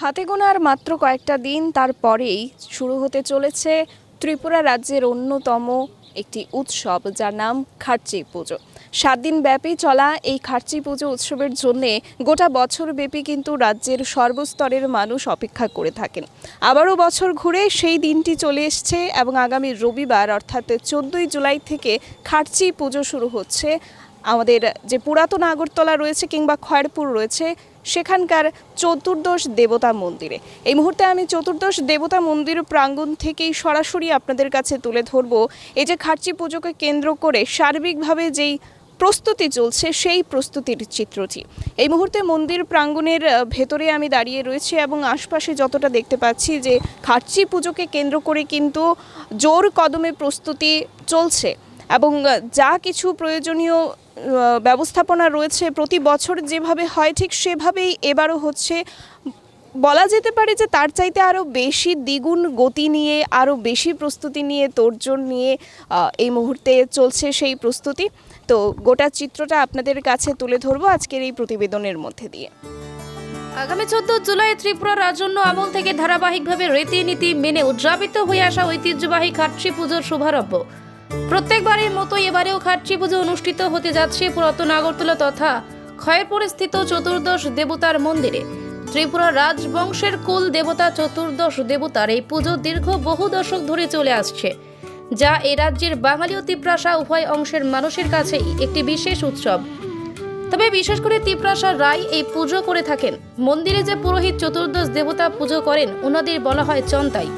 হাতে গোনার মাত্র কয়েকটা দিন তারপরেই শুরু হতে চলেছে ত্রিপুরা রাজ্যের অন্যতম একটি উৎসব, যার নাম খার্চি পুজো। সাত দিন ব্যাপী চলা এই খার্চি পুজো উৎসবের জন্যে গোটা বছর ব্যাপী কিন্তু রাজ্যের সর্বস্তরের মানুষ অপেক্ষা করে থাকেন। আবারও বছর ঘুরে সেই দিনটি চলে এসছে এবং আগামী রবিবার, অর্থাৎ চোদ্দোই জুলাই থেকে খার্চি পুজো শুরু হচ্ছে। আমাদের যে পুরাতন আগরতলা রয়েছে কিংবা খয়েরপুর রয়েছে সেখানকার চতুর্দশ দেবতা মন্দিরে। এই মুহূর্তে আমি চতুর্দশ দেবতা মন্দির প্রাঙ্গণ থেকেই সরাসরি আপনাদের কাছে তুলে ধরব। এই যে খার্চি পুজোকে কেন্দ্র করে সার্বিকভাবে যেই প্রস্তুতি চলছে, সেই প্রস্তুতির চিত্রটি। এই মুহূর্তে মন্দির প্রাঙ্গণের ভেতরে আমি দাঁড়িয়ে রয়েছি এবং আশপাশে যতটা দেখতে পাচ্ছি যে খার্চি পুজোকে কেন্দ্র করে কিন্তু জোর কদমে প্রস্তুতি চলছে। এবং যা কিছু প্রয়োজনীয় ব্যবস্থাপনা রয়েছে প্রতি বছর যেভাবে হয় ঠিক সেভাবেই এবারও হচ্ছে। বলা যেতে পারে যে তার চাইতে আরও বেশি দ্বিগুণ গতি নিয়ে আরও বেশি প্রস্তুতি নিয়ে, তোড়জোড় নিয়ে এই মুহূর্তে চলছে সেই প্রস্তুতি। তো গোটা চিত্রটা আপনাদের কাছে তুলে ধরবো আজকের এই প্রতিবেদনের মধ্যে দিয়ে। আগামী চোদ্দ জুলাই ত্রিপুরা রাজন্য আমল থেকে ধারাবাহিকভাবে রীতিনীতি মেনে উদযাপিত হয়ে আসা ঐতিহ্যবাহী খাট্রি পুজোর শুভারম্ভ। প্রত্যেকবারের মতো এবারেও খাট্রি পুজো অনুষ্ঠিত হতে যাচ্ছে পুরাতন আগরতলা তথা খয়েরপুরে স্থিত চতুর্দশ দেবতার মন্দিরে। ত্রিপুরা রাজবংশের কুল দেবতা চতুর্দশ দেবতার এই পুজো দীর্ঘ বহু দশক ধরে চলে আসছে, যা এ রাজ্যের বাঙালি ও তিপ্রাসা উভয় অংশের মানুষের কাছেই একটি বিশেষ উৎসব। তবে বিশেষ করে তিপ্রাসা রায় এই পুজো করে থাকেন। মন্দিরে যে পুরোহিত চতুর্দশ দেবতা পুজো করেন ওনাদের বলা হয় চন্তাই।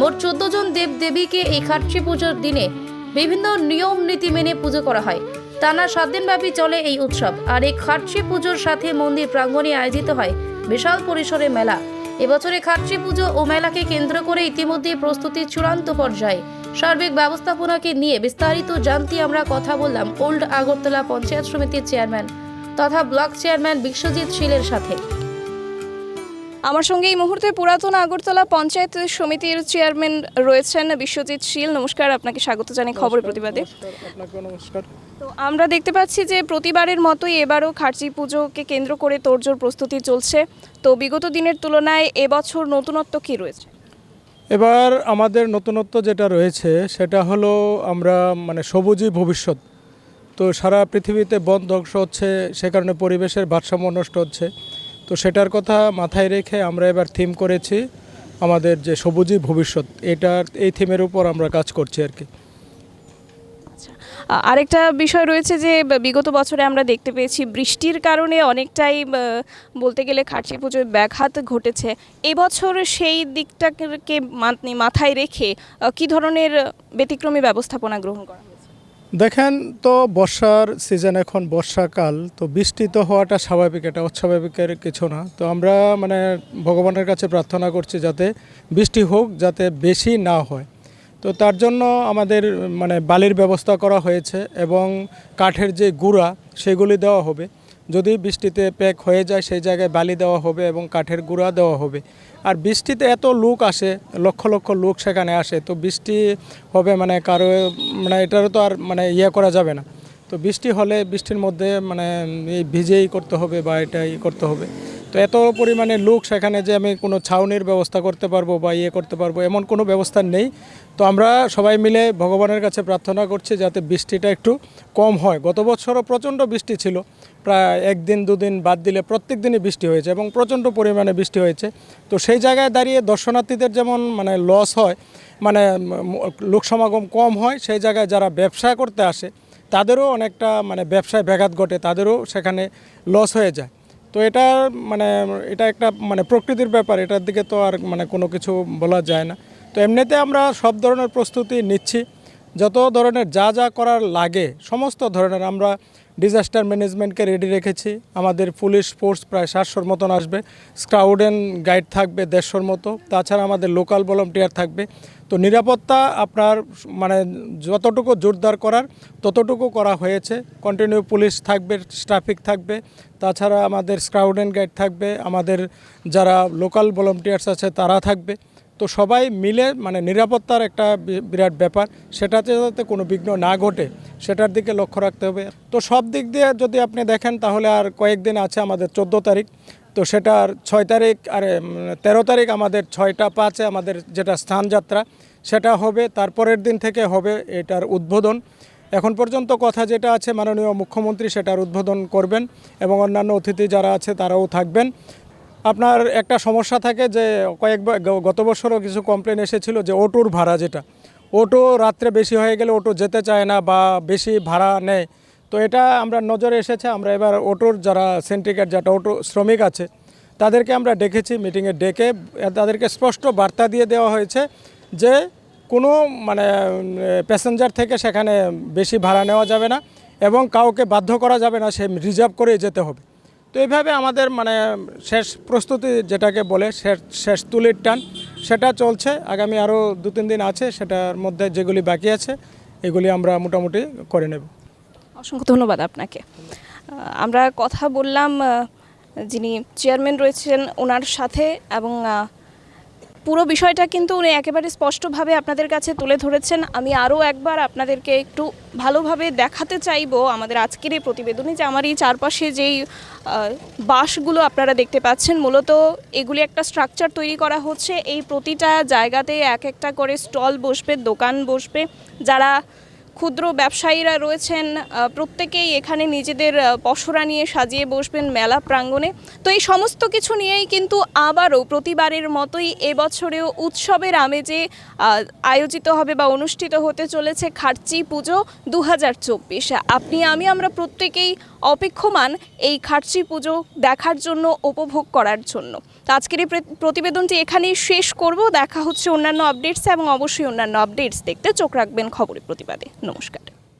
মোট চোদ্দ জন দেব দেবীকে এই খাট্রি পুজোর দিনে বিভিন্ন নিয়ম, নীতি মেনে পুজো করা হয়। টানা সাত দিনব্যাপী চলে এই উৎসব। আর এই খাটসি পুজোর সাথে মন্দির প্রাঙ্গণে আয়োজিত হয় বিশাল পরিসরে মেলা। এবছরে খাটসি পুজো ও মেলাকে কেন্দ্র করে ইতিমধ্যে প্রস্তুতির চূড়ান্ত পর্যায়ে। সার্বিক ব্যবস্থাপনাকে নিয়ে বিস্তারিত জানতে আমরা কথা বললাম ওল্ড আগরতলা পঞ্চায়েত সমিতির চেয়ারম্যান তথা ব্লক চেয়ারম্যান বিশ্বজিৎ শীলের সাথে। আমার সঙ্গে এই মুহূর্তে পুরাতন আগরতলা পঞ্চায়েত সমিতির চেয়ারম্যান রয়েছেন বিশ্বজিৎ শীল। নমস্কার আপনাকে স্বাগত জানাই খবর প্রতিবাদে। নমস্কার তো আমরা দেখতে পাচ্ছি যে প্রতিবারের মতোই এবারও খার্চি পুজোকে কেন্দ্র করে তোড়জোড় প্রস্তুতি চলছে। তো বিগত দিনের তুলনায় এবছর নতুনত্ব কি রয়েছে? এবার আমাদের নতুনত্ব যেটা রয়েছে সেটা হলো আমরা মানে সবুজই ভবিষ্যৎ। তো সারা পৃথিবীতে বন ধ্বংস হচ্ছে সে কারণে পরিবেশের ভারসাম্য নষ্ট হচ্ছে। তো সেটার কথা মাথায় রেখে আমরা এবার থিম করেছি আমাদের যে সবুজই ভবিষ্যৎ, এটার, এই থিমের উপর আমরা কাজ করছি আর কি। আরেকটা বিষয় রয়েছে যে বিগত বছরে আমরা দেখতে পেয়েছি বৃষ্টির কারণে অনেকটাই বলতে গেলে খার্চি পুজোয় ব্যাঘাত ঘটেছে। এবছর সেই দিকটাকে মাথায় রেখে কি ধরনের ব্যতিক্রমী ব্যবস্থাপনা গ্রহণ করা দেখেন তো বর্ষার সিজন এখন বর্ষাকাল, তো বৃষ্টি তো হওয়াটা স্বাভাবিক, এটা অস্বাভাবিকের কিছু না। তো আমরা মানে ভগবানের কাছে প্রার্থনা করছি যাতে বৃষ্টি হোক, যাতে বেশি না হয়। তো তার জন্য আমাদের মানে বালির ব্যবস্থা করা হয়েছে এবং কাঠের যে গুঁড়া, সেগুলি দেওয়া হবে। যদি বৃষ্টিতে প্যাক হয়ে যায়, সেই জায়গায় বালি দেওয়া হবে এবং কাঠের গুঁড়া দেওয়া হবে। আর বৃষ্টিতে এত লোক আসে, লক্ষ লক্ষ লোক সেখানে আসে, তো বৃষ্টি হবে মানে কারও মানে এটারও তো আর মানে ইয়ে করা যাবে না। তো বৃষ্টি হলে বৃষ্টির মধ্যে মানে এই ভিজেই করতে হবে বা এটাই করতে হবে। তো এত পরিমাণে লোক সেখানে যে আমি কোনো ছাউনির ব্যবস্থা করতে পারব বা ইয়ে করতে পারব, এমন কোনো ব্যবস্থা নেই। তো আমরা সবাই মিলে ভগবানের কাছে প্রার্থনা করছি যাতে বৃষ্টিটা একটু কম হয়। গত বছরও প্রচণ্ড বৃষ্টি ছিল। প্রায় একদিন, দুদিন বাদ দিলে প্রত্যেক দিনই বৃষ্টি হয়েছে এবং প্রচণ্ড পরিমাণে বৃষ্টি হয়েছে। তো সেই জায়গায় দাঁড়িয়ে দর্শনার্থীদের যেমন মানে লস হয় মানে লোক সমাগম কম হয়, সেই জায়গায় যারা ব্যবসা করতে আসে, তাদেরও অনেকটা মানে ব্যবসায় ব্যাঘাত ঘটে, তাদেরও সেখানে লস হয়ে যায়। তো এটা মানে এটা একটা মানে প্রকৃতির ব্যাপার, এটার দিকে তো আর মানে কোনো কিছু বলা যায় না। তো এমনিতে আমরা সব ধরনের প্রস্তুতি নিচ্ছি। যত ধরনের যা যা করার লাগে, সমস্ত ধরনের আমরা ডিজাস্টার ম্যানেজমেন্টকে রেডি রেখেছি। আমাদের পুলিশ ফোর্স প্রায় সাতশোর মতন আসবে। স্কাউড অ্যান্ড গাইড থাকবে দেড়শোর মতো। তাছাড়া আমাদের লোকাল ভলান্টিয়ার থাকবে। তো নিরাপত্তা আপনার মানে যতটুকু জোরদার করার, ততটুকু করা হয়েছে। কন্টিনিউ পুলিশ থাকবে ট্রাফিক থাকবে। তাছাড়া আমাদের স্কাউড অ্যান্ড গাইড থাকবে। আমাদের যারা লোকাল ভলান্টিয়ার্স আছে তারা থাকবে। তো সবাই মিলে মানে নিরাপত্তার একটা বিরাট ব্যাপার। সেটাতে যাতে কোনো বিঘ্ন না ঘটে, সেটার দিকে লক্ষ্য রাখতে হবে। তো সব দিক দিয়ে যদি আপনি দেখেন, তাহলে আর কয়েকদিন আছে আমাদের চোদ্দ তারিখ। তো সেটার ছয় তারিখ, আর তেরো তারিখ আমাদের ছয়টা পাঁচে আমাদের যেটা স্থানযাত্রা সেটা হবে। তারপরের দিন থেকে হবে এটার উদ্বোধন। এখন পর্যন্ত কথা যেটা আছে, মাননীয় মুখ্যমন্ত্রী সেটার উদ্বোধন করবেন এবং অন্যান্য অতিথি যারা আছে, তারাও থাকবেন। আপনার একটা সমস্যা থাকে যে কয়েক গত বছরও কিছু কমপ্লেন এসেছিল যে অটোর ভাড়া যেটা, অটো রাত্রে বেশি হয়ে গেলে অটো যেতে চায় না বা বেশি ভাড়া নেয়। তো এটা আমরা নজরে এসেছে, আমরা এবার অটোর যারা সিন্ডিকেট যেটা অটো শ্রমিক আছে, তাদেরকে আমরা ডেকেছি মিটিংয়ে ডেকে, তাদেরকে স্পষ্ট বার্তা দিয়ে দেওয়া হয়েছে যে কোনো মানে প্যাসেঞ্জার থেকে সেখানে বেশি ভাড়া নেওয়া যাবে না এবং কাউকে বাধ্য করা যাবে না, সে রিজার্ভ করে যেতে হবে। তো এইভাবে আমাদের মানে শেষ প্রস্তুতি যেটাকে বলে শেষ শেষ তুলির টান, সেটা চলছে। আগামী আরও দু তিন দিন আছে, সেটার মধ্যে যেগুলি বাকি আছে, এগুলি আমরা মোটামুটি করে নেব। অসংখ্য ধন্যবাদ আপনাকে। আমরা কথা বললাম যিনি চেয়ারম্যান রয়েছেন, ওনার সাথে এবং পুরো বিষয়টা কিন্তু উনি একেবারে স্পষ্টভাবে আপনাদের কাছে তুলে ধরেছেন। আমি আরও একবার আপনাদেরকে একটু ভালোভাবে দেখাতে চাইব আমাদের আজকের এই প্রতিবেদনে যে আমার এই চারপাশে যেই বাঁশগুলো আপনারা দেখতে পাচ্ছেন, মূলত এগুলি একটা স্ট্রাকচার তৈরি করা হচ্ছে। এই প্রতিটা জায়গাতে এক একটা করে স্টল বসবে, দোকান বসবে। যারা ক্ষুদ্র ব্যবসায়ীরা রয়েছেন প্রত্যেকেই এখানে নিজেদের পশরা পসরা নিয়ে সাজিয়ে বসবেন মেলা প্রাঙ্গণে। তো এই সমস্ত কিছু নিয়েই কিন্তু আবারও প্রতিবারের মতোই এবছরেও উৎসবের আমেজে আয়োজিত হবে বা অনুষ্ঠিত হতে চলেছে খার্চি পুজো দু হাজার চব্বিশ। আপনি, আমি, আমরা প্রত্যেকেই অপেক্ষমান এই খার্চি পুজো দেখার জন্য, উপভোগ করার জন্য। তো আজকের এই প্রে- প্রতিবেদনটি এখানেই শেষ করব। দেখা হচ্ছে অন্যান্য আপডেটস এবং অবশ্যই অন্যান্য আপডেটস দেখতে চোখ রাখবেন খবরের প্রতিবাদে। নমস্কার।